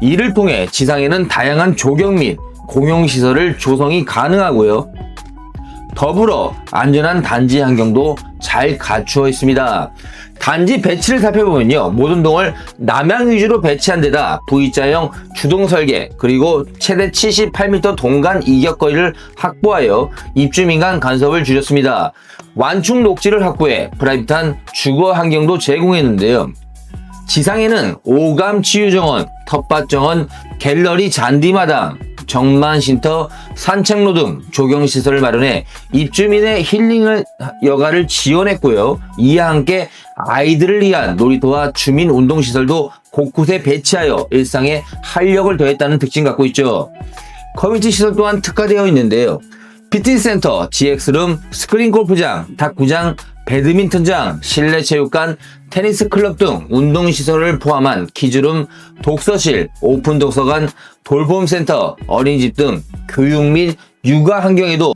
이를 통해 지상에는 다양한 조경 및 공용시설을 조성이 가능하고요. 더불어 안전한 단지 환경도 잘 갖추어 있습니다. 단지 배치를 살펴보면요. 모든 동을 남향 위주로 배치한 데다 V자형 주동 설계 그리고 최대 78m 동간 이격거리를 확보하여 입주민 간 간섭을 줄였습니다. 완충 녹지를 확보해 프라이빗한 주거 환경도 제공했는데요. 지상에는 오감 치유정원, 텃밭정원, 갤러리 잔디마당, 정만쉼터, 산책로 등 조경시설을 마련해 입주민의 힐링을 여가를 지원했고요. 이와 함께 아이들을 위한 놀이터와 주민 운동시설도 곳곳에 배치하여 일상에 활력을 더했다는 특징 갖고 있죠. 커뮤니티 시설 또한 특화되어 있는데요. 피트니스 센터, GX룸, 스크린 골프장, 탁구장, 배드민턴장, 실내 체육관, 테니스 클럽 등 운동 시설을 포함한 키즈룸, 독서실, 오픈 독서관, 돌봄 센터, 어린이집 등 교육 및 육아 환경에도